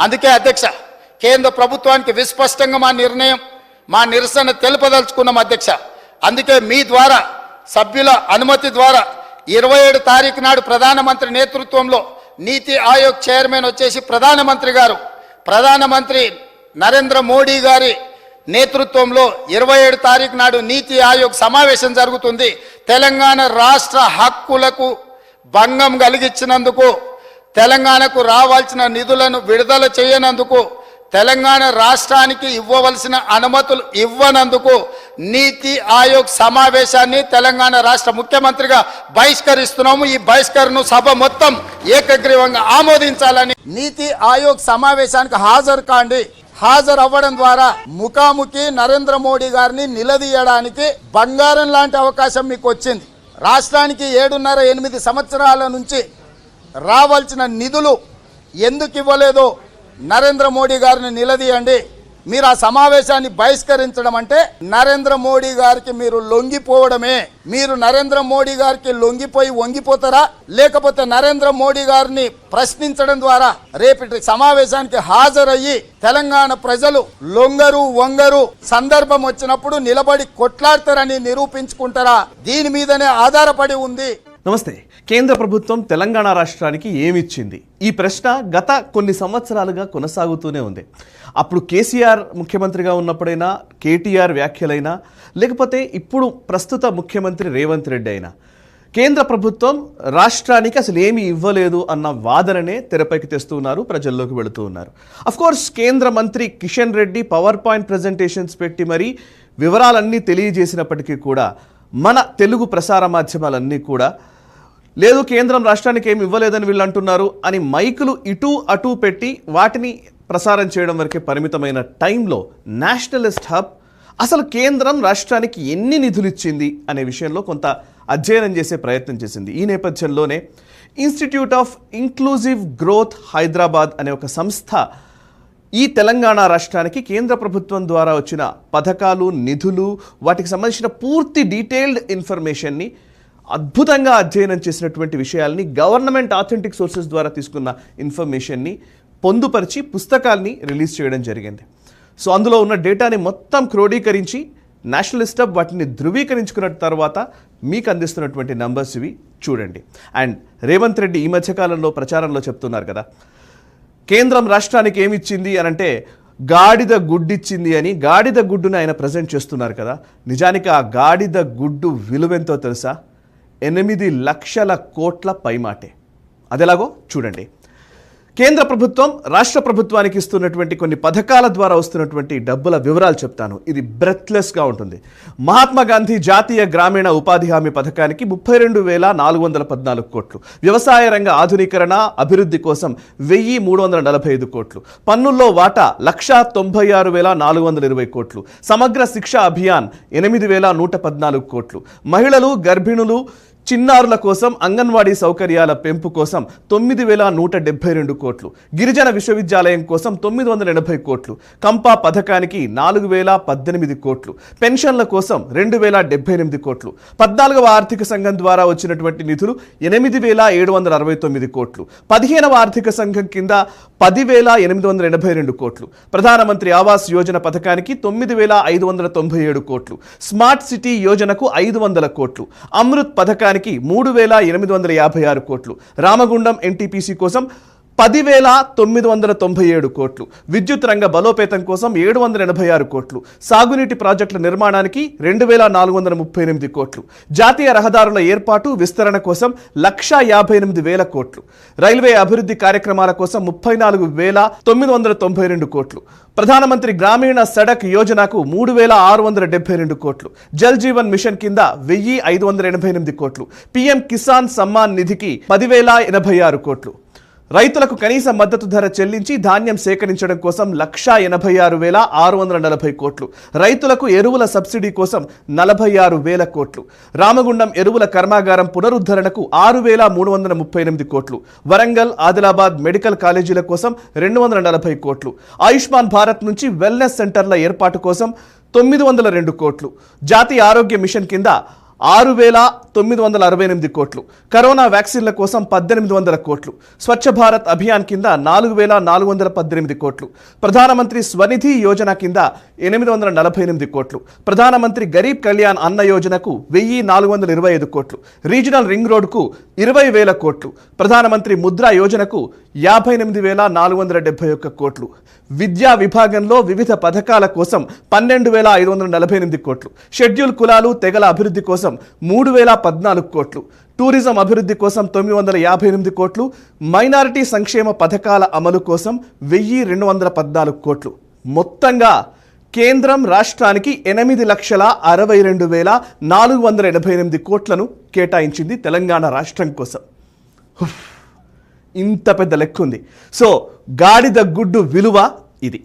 అందుకే అధ్యక్ష కేంద్ర ప్రభుత్వానికి విస్పష్టంగా మా నిర్ణయం మా నిరసన తెలుపదలుచుకున్నాం అధ్యక్ష. అందుకే మీ ద్వారా సభ్యుల అనుమతి ద్వారా ఇరవై ఏడు తారీఖు నాడు ప్రధానమంత్రి నేతృత్వంలో నీతి ఆయోగ్ చైర్మన్ వచ్చేసి ప్రధానమంత్రి గారు. ప్రధానమంత్రి నరేంద్ర మోడీ గారి నేతృత్వంలో ఇరవై ఏడు తారీఖు నాడు నీతి ఆయోగ్ సమావేశం జరుగుతుంది. తెలంగాణ రాష్ట్ర హక్కులకు భంగం కలిగించినందుకు తెలంగాణకు రావాల్సిన నిధులను విడుదల చేయనందుకు తెలంగాణ రాష్ట్రానికి ఇవ్వవలసిన అనుమతులు ఇవ్వనందుకు నీతి ఆయోగ్ సమావేశాన్ని తెలంగాణ రాష్ట్ర ముఖ్యమంత్రిగా బహిష్కరిస్తున్నాము. ఈ బహిష్కరణను సభ మొత్తం ఏకగ్రీవంగా ఆమోదించాలని నీతి ఆయోగ్ సమావేశానికి హాజరు కాండి హాజరు అవ్వడం ద్వారా ముఖాముఖి నరేంద్ర మోడీ గారిని నిలదీయడానికి బంగారం లాంటి అవకాశం మీకు వచ్చింది రాష్ట్రానికి ఏడున్నర ఎనిమిది సంవత్సరాల నుంచి రావాల్సిన నిధులు ఎందుకు ఇవ్వలేదో? నరేంద్ర మోడీ గారిని నిలదీయండి. మీరు ఆ సమావేశాన్ని బహిష్కరించడం అంటే నరేంద్ర మోడీ గారికి మీరు లొంగిపోవడమే. మీరు నరేంద్ర మోడీ గారికి లొంగిపోయి వంగిపోతారా? లేకపోతే నరేంద్ర మోడీ గారిని ప్రశ్నించడం ద్వారా రేపటి సమావేశానికి హాజరయ్యి తెలంగాణ ప్రజలు లొంగరు వంగరు సందర్భం వచ్చినప్పుడు నిలబడి కొట్లాడతారని నిరూపించుకుంటారా? దీని మీదనే ఆధారపడి ఉంది. నమస్తే. కేంద్ర ప్రభుత్వం తెలంగాణ రాష్ట్రానికి ఏమిచ్చింది? ఈ ప్రశ్న గత కొన్ని సంవత్సరాలుగా కొనసాగుతూనే ఉంది. అప్పుడు కేసీఆర్ ముఖ్యమంత్రిగా ఉన్నప్పుడైనా కేటీఆర్ వ్యాఖ్యలైనా లేకపోతే ఇప్పుడు ప్రస్తుత ముఖ్యమంత్రి రేవంత్ రెడ్డి అయినా. కేంద్ర ప్రభుత్వం రాష్ట్రానికి అసలు ఏమి ఇవ్వలేదు అన్న వాదననే తెరపైకి తెస్తున్నారు ప్రజల్లోకి వెళుతూ ఉన్నారు. అఫ్ కోర్స్ కేంద్ర మంత్రి Kishan Reddy power point presentations పెట్టి మరీ వివరాలన్నీ తెలియజేసినప్పటికీ కూడా మన తెలుగు ప్రసార మాధ్యమాలన్నీ కూడా లేదు కేంద్రం రాష్ట్రానికి ఏమి ఇవ్వలేదని వీళ్ళు అంటున్నారు అని మైకులు ఇటు అటు పెట్టి వాటిని ప్రసారం చేయడం వరకే పరిమితమైన టైంలో నేషనలిస్ట్ హబ్ అసలు కేంద్రం రాష్ట్రానికి ఎన్ని నిధులు ఇచ్చింది అనే విషయంలో కొంత అధ్యయనం చేసే ప్రయత్నం చేసింది. ఈ నేపథ్యంలోనే institute of inclusive growth Hyderabad అనే ఒక సంస్థ ఈ తెలంగాణ రాష్ట్రానికి కేంద్ర ప్రభుత్వం ద్వారా వచ్చిన పథకాలు నిధులు వాటికి సంబంధించిన పూర్తి డీటెయిల్డ్ ఇన్ఫర్మేషన్ని అద్భుతంగా అధ్యయనం చేసినటువంటి విషయాల్ని గవర్నమెంట్ ఆథెంటిక్ సోర్సెస్ ద్వారా తీసుకున్న ఇన్ఫర్మేషన్ని పొందుపరిచి పుస్తకాల్ని రిలీజ్ చేయడం జరిగింది. సో అందులో ఉన్న డేటాని మొత్తం క్రోడీకరించి నేషనలిస్ట్ హబ్ వాటిని ధృవీకరించుకున్న తర్వాత మీకు అందిస్తున్నటువంటి నంబర్స్ ఇవి చూడండి. అండ్ రేవంత్ రెడ్డి ఈ మధ్యకాలంలో ప్రచారంలో చెప్తున్నారు కదా కేంద్రం రాష్ట్రానికి ఏమిచ్చింది అని అంటే గాడిద గుడ్డిచ్చింది అని గాడిద గుడ్డును ఆయన ప్రజెంట్ చేస్తున్నారు కదా. నిజానికి ఆ గాడిద గుడ్డు విలువెంతో తెలుసా? ఎనిమిది లక్షల కోట్ల పైమాటే. అదెలాగో? చూడండి. కేంద్ర ప్రభుత్వం రాష్ట్ర ప్రభుత్వానికి ఇస్తున్నటువంటి కొన్ని పథకాల ద్వారా వస్తున్నటువంటి డబ్బుల వివరాలు చెప్తాను. ఇది బ్రెత్లెస్గా ఉంటుంది. మహాత్మా గాంధీ జాతీయ గ్రామీణ ఉపాధి హామీ పథకానికి ముప్పై రెండు వేల నాలుగు వందల పద్నాలుగు కోట్లు. వ్యవసాయ రంగ ఆధునీకరణ అభివృద్ధి కోసం వెయ్యి మూడు వందల నలభై ఐదు కోట్లు. పన్నుల్లో వాటా లక్షా తొంభై ఆరు వేల నాలుగు వందల ఇరవై కోట్లు. సమగ్ర శిక్ష అభియాన్ ఎనిమిది వేల నూట పద్నాలుగు కోట్లు. మహిళలు గర్భిణులు చిన్నారుల కోసం అంగన్వాడీ సౌకర్యాల పెంపు కోసం తొమ్మిది వేల నూట డెబ్బై రెండు కోట్లు. గిరిజన విశ్వవిద్యాలయం కోసం తొమ్మిది వందల ఎనభై కోట్లు. కంపా పథకానికి నాలుగు వేల పద్దెనిమిది కోట్లు. పెన్షన్ల కోసం రెండు వేల డెబ్బై ఎనిమిది కోట్లు. పద్నాలుగవ ఆర్థిక సంఘం ద్వారా వచ్చినటువంటి నిధులు ఎనిమిది వేల ఏడు వందల అరవై తొమ్మిది కోట్లు. పదిహేనవ ఆర్థిక సంఘం కింద పదివేల ఎనిమిది వందల ఎనభై రెండు కోట్లు. ప్రధానమంత్రి ఆవాస్ యోజన పథకానికి తొమ్మిది వేల ఐదు వందల తొంభై ఏడు కోట్లు. స్మార్ట్ సిటీ యోజనకు ఐదు వందల కోట్లు. అమృత్ పథకానికి మూడు వేల ఎనిమిది వందల యాభై ఆరు కోట్లు. రామగుండం ఎన్టీపీసీ కోసం పదివేల తొమ్మిది వందల తొంభై ఏడు కోట్లు. విద్యుత్ రంగ బలోపేతం కోసం ఏడు వందల ఎనభై ఆరు కోట్లు. సాగునీటి ప్రాజెక్టుల నిర్మాణానికి రెండు వేల నాలుగు వందల ముప్పై ఎనిమిది కోట్లు. జాతీయ రహదారుల ఏర్పాటు విస్తరణ కోసం లక్షా యాభై ఎనిమిది వేల కోట్లు. రైల్వే అభివృద్ధి కార్యక్రమాల కోసం ముప్పై నాలుగు వేల తొమ్మిది వందల తొంభై రెండు కోట్లు. ప్రధానమంత్రి గ్రామీణ సడక్ యోజనకు మూడు వేల ఆరు వందల డెబ్బై రెండు కోట్లు. జల్ జీవన్ మిషన్ కింద వెయ్యి ఐదు వందల ఎనభై ఎనిమిది కోట్లు. పీఎం కిసాన్ సమ్మాన్ నిధికి పదివేల ఎనభై ఆరు కోట్లు. రైతులకు కనీస మద్దతు ధర చెల్లించి ధాన్యం సేకరించడం కోసం లక్షా ఎనభై ఆరు వేల ఆరు వందల నలభై కోట్లు. రైతులకు ఎరువుల సబ్సిడీ కోసం నలభై ఆరు వేల కోట్లు. రామగుండం ఎరువుల కర్మాగారం పునరుద్ధరణకు ఆరు వేల మూడు వందల ముప్పై ఎనిమిది కోట్లు. వరంగల్ ఆదిలాబాద్ మెడికల్ కాలేజీల కోసం రెండు వందల నలభై కోట్లు. ఆయుష్మాన్ భారత్ నుంచి వెల్నెస్ సెంటర్ల ఏర్పాటు కోసం తొమ్మిది వందల రెండు కోట్లు. జాతీయ ఆరోగ్య మిషన్ కింద ఆరు వేల తొమ్మిది వందల అరవై ఎనిమిది కోట్లు. కరోనా వ్యాక్సిన్ల కోసం పద్దెనిమిది వందల కోట్లు. స్వచ్ఛ భారత్ అభియాన్ కింద నాలుగు వేల నాలుగు వందల పద్దెనిమిది కోట్లు. ప్రధానమంత్రి స్వనిధి యోజన కింద ఎనిమిది వందల నలభై ఎనిమిది కోట్లు. ప్రధానమంత్రి గరీబ్ కళ్యాణ్ అన్న యోజనకు వెయ్యి నాలుగు వందల ఇరవై ఐదు కోట్లు. రీజనల్ రింగ్ రోడ్కు ఇరవై వేల కోట్లు. ప్రధానమంత్రి ముద్రా యోజనకు యాభై ఎనిమిది వేల నాలుగు వందల డెబ్బై ఒక్క కోట్లు. విద్యా విభాగంలో వివిధ పథకాల కోసం పన్నెండు వేల ఐదు వందల నలభై ఎనిమిది కోట్లు. షెడ్యూల్ కులాలు తెగల అభివృద్ధి కోసం మూడు వేల పద్నాలుగు కోట్లు. టూరిజం అభివృద్ధి కోసం తొమ్మిది వందల యాభై ఎనిమిది కోట్లు. మైనారిటీ సంక్షేమ పథకాల అమలు కోసం వెయ్యి రెండు వందల పద్నాలుగు కోట్లు. మొత్తంగా కేంద్రం రాష్ట్రానికి ఎనిమిది లక్షల అరవై రెండు వేల నాలుగు వందల ఎనభై ఎనిమిది కోట్లను కేటాయించింది తెలంగాణ రాష్ట్రం కోసం. ఇంత పెద్ద లెక్క ఉంది. సో గాడిద గుడ్డు విలువ ఇది.